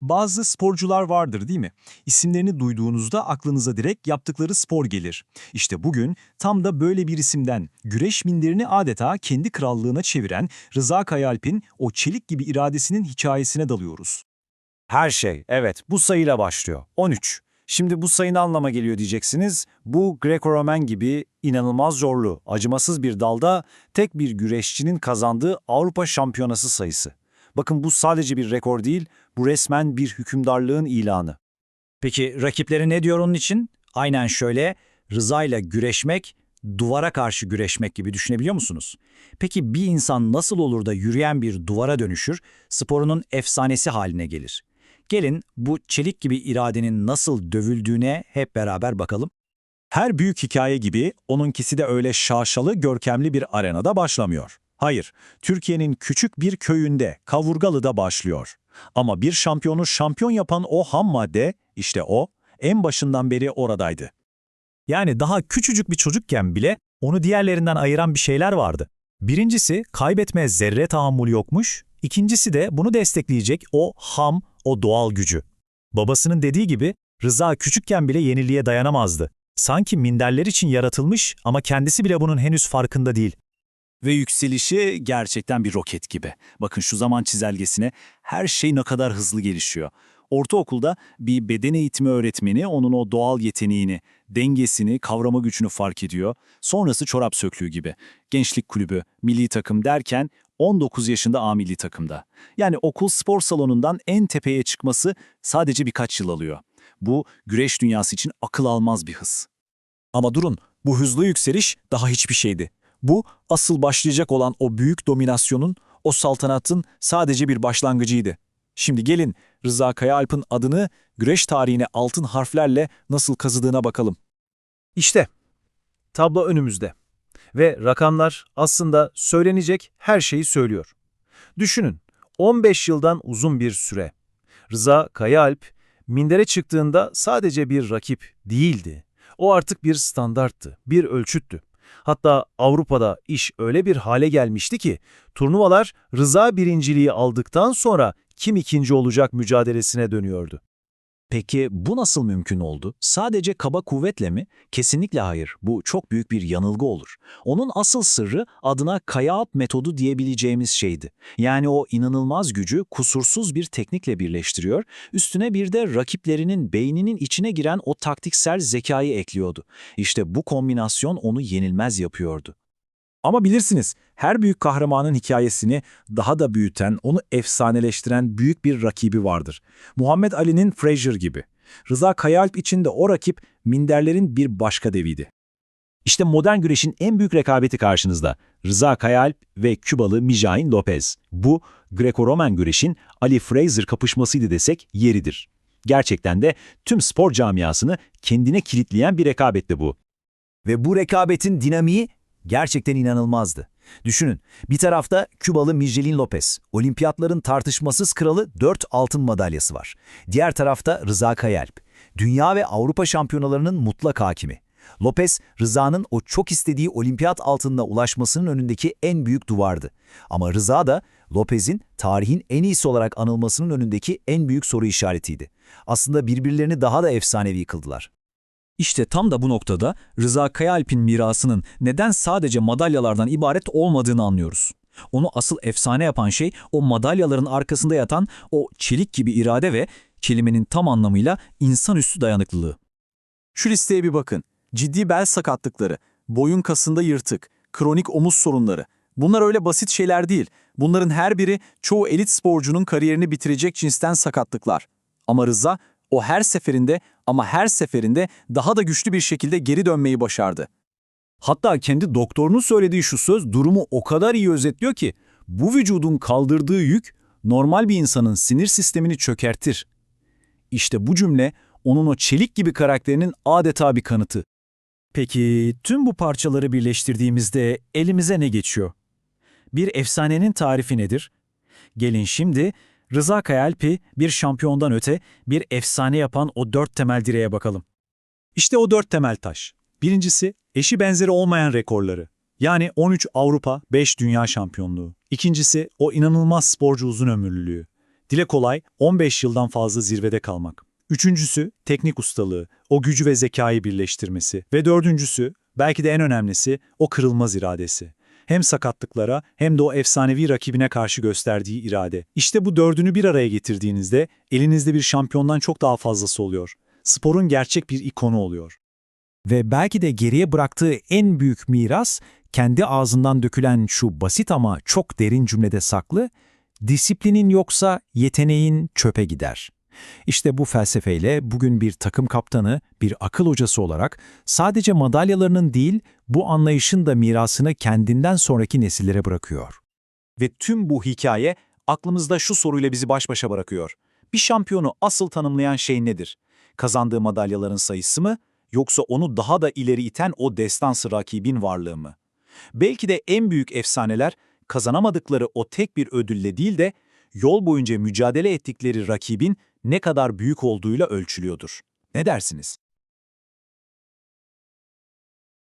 Bazı sporcular vardır değil mi? İsimlerini duyduğunuzda aklınıza direkt yaptıkları spor gelir. İşte bugün tam da böyle bir isimden güreş minderini adeta kendi krallığına çeviren Rıza Kayalp'in o çelik gibi iradesinin hikayesine dalıyoruz. Her şey, evet, bu sayıyla başlıyor. 13. Şimdi bu sayı ne anlama geliyor diyeceksiniz. Bu Greco-Roman gibi inanılmaz zorlu, acımasız bir dalda tek bir güreşçinin kazandığı Avrupa Şampiyonası sayısı. Bakın bu sadece bir rekor değil, bu resmen bir hükümdarlığın ilanı. Peki rakipleri ne diyor onun için? Aynen şöyle, Rıza ile güreşmek, duvara karşı güreşmek gibi düşünebiliyor musunuz? Peki bir insan nasıl olur da yürüyen bir duvara dönüşür, sporunun efsanesi haline gelir? Gelin bu çelik gibi iradenin nasıl dövüldüğüne hep beraber bakalım. Her büyük hikaye gibi onunkisi de öyle şaşalı, görkemli bir arenada başlamıyor. Hayır, Türkiye'nin küçük bir köyünde, Kavurgalı'da başlıyor. Ama bir şampiyonu şampiyon yapan o ham madde, işte o, en başından beri oradaydı. Yani daha küçücük bir çocukken bile onu diğerlerinden ayıran bir şeyler vardı. Birincisi kaybetmeye zerre tahammül yokmuş, ikincisi de bunu destekleyecek o ham, o doğal gücü. Babasının dediği gibi Rıza küçükken bile yeniliğe dayanamazdı. Sanki minderler için yaratılmış ama kendisi bile bunun henüz farkında değil. Ve yükselişi gerçekten bir roket gibi. Bakın şu zaman çizelgesine her şey ne kadar hızlı gelişiyor. Ortaokulda bir beden eğitimi öğretmeni onun o doğal yeteneğini, dengesini, kavrama gücünü fark ediyor. Sonrası çorap söklüğü gibi. Gençlik kulübü, milli takım derken 19 yaşında A milli takımda. Yani okul spor salonundan en tepeye çıkması sadece birkaç yıl alıyor. Bu güreş dünyası için akıl almaz bir hız. Ama durun, bu hızlı yükseliş daha hiçbir şeydi. Bu asıl başlayacak olan o büyük dominasyonun, o saltanatın sadece bir başlangıcıydı. Şimdi gelin Rıza Kayaalp'ın adını güreş tarihine altın harflerle nasıl kazıdığına bakalım. İşte, tablo önümüzde. Ve rakamlar aslında söylenecek her şeyi söylüyor. Düşünün, 15 yıldan uzun bir süre. Rıza Kayaalp, mindere çıktığında sadece bir rakip değildi. O artık bir standarttı, bir ölçüttü. Hatta Avrupa'da iş öyle bir hale gelmişti ki, turnuvalar Rıza birinciliği aldıktan sonra kim ikinci olacak mücadelesine dönüyordu. Peki bu nasıl mümkün oldu? Sadece kaba kuvvetle mi? Kesinlikle hayır. Bu çok büyük bir yanılgı olur. Onun asıl sırrı adına Kayaalp metodu diyebileceğimiz şeydi. Yani o inanılmaz gücü kusursuz bir teknikle birleştiriyor, üstüne bir de rakiplerinin beyninin içine giren o taktiksel zekayı ekliyordu. İşte bu kombinasyon onu yenilmez yapıyordu. Ama bilirsiniz, her büyük kahramanın hikayesini daha da büyüten, onu efsaneleştiren büyük bir rakibi vardır. Muhammed Ali'nin Frazier gibi. Rıza Kayaalp için de o rakip minderlerin bir başka deviydi. İşte modern güreşin en büyük rekabeti karşınızda. Rıza Kayaalp ve Kübalı Mijain Lopez. Bu, Greco-Roman güreşin Ali Frazier kapışmasıydı desek yeridir. Gerçekten de tüm spor camiasını kendine kilitleyen bir rekabetti bu. Ve bu rekabetin dinamiği gerçekten inanılmazdı. Düşünün, bir tarafta Kübalı Miguelin Lopez, olimpiyatların tartışmasız kralı 4 altın madalyası var. Diğer tarafta Rıza Kayalp, dünya ve Avrupa şampiyonalarının mutlak hakimi. Lopez, Rıza'nın o çok istediği olimpiyat altınına ulaşmasının önündeki en büyük duvardı. Ama Rıza da Lopez'in tarihin en iyisi olarak anılmasının önündeki en büyük soru işaretiydi. Aslında birbirlerini daha da efsanevi kıldılar. İşte tam da bu noktada Rıza Kayaalp'in mirasının neden sadece madalyalardan ibaret olmadığını anlıyoruz. Onu asıl efsane yapan şey o madalyaların arkasında yatan o çelik gibi irade ve kelimenin tam anlamıyla insanüstü dayanıklılığı. Şu listeye bir bakın. Ciddi bel sakatlıkları, boyun kasında yırtık, kronik omuz sorunları. Bunlar öyle basit şeyler değil. Bunların her biri çoğu elit sporcunun kariyerini bitirecek cinsten sakatlıklar. Ama Rıza o her seferinde ama her seferinde daha da güçlü bir şekilde geri dönmeyi başardı. Hatta kendi doktorunun söylediği şu söz durumu o kadar iyi özetliyor ki, bu vücudun kaldırdığı yük normal bir insanın sinir sistemini çökertir. İşte bu cümle onun o çelik gibi karakterinin adeta bir kanıtı. Peki tüm bu parçaları birleştirdiğimizde elimize ne geçiyor? Bir efsanenin tarifi nedir? Gelin şimdi Rıza Kayalp'i bir şampiyondan öte bir efsane yapan o dört temel direğe bakalım. İşte o dört temel taş. Birincisi, eşi benzeri olmayan rekorları. Yani 13 Avrupa, 5 Dünya şampiyonluğu. İkincisi, o inanılmaz sporcu uzun ömürlülüğü. Dile kolay 15 yıldan fazla zirvede kalmak. Üçüncüsü teknik ustalığı, o gücü ve zekayı birleştirmesi. Ve dördüncüsü, belki de en önemlisi, o kırılmaz iradesi. Hem sakatlıklara hem de o efsanevi rakibine karşı gösterdiği irade. İşte bu dördünü bir araya getirdiğinizde elinizde bir şampiyondan çok daha fazlası oluyor. Sporun gerçek bir ikonu oluyor. Ve belki de geriye bıraktığı en büyük miras, kendi ağzından dökülen şu basit ama çok derin cümlede saklı, disiplinin yoksa yeteneğin çöpe gider. İşte bu felsefeyle bugün bir takım kaptanı, bir akıl hocası olarak sadece madalyalarının değil, bu anlayışın da mirasını kendinden sonraki nesillere bırakıyor. Ve tüm bu hikaye aklımızda şu soruyla bizi baş başa bırakıyor. Bir şampiyonu asıl tanımlayan şey nedir? Kazandığı madalyaların sayısı mı? Yoksa onu daha da ileri iten o destansı rakibin varlığı mı? Belki de en büyük efsaneler kazanamadıkları o tek bir ödülle değil de yol boyunca mücadele ettikleri rakibin ne kadar büyük olduğuyla ölçülüyordur. Ne dersiniz?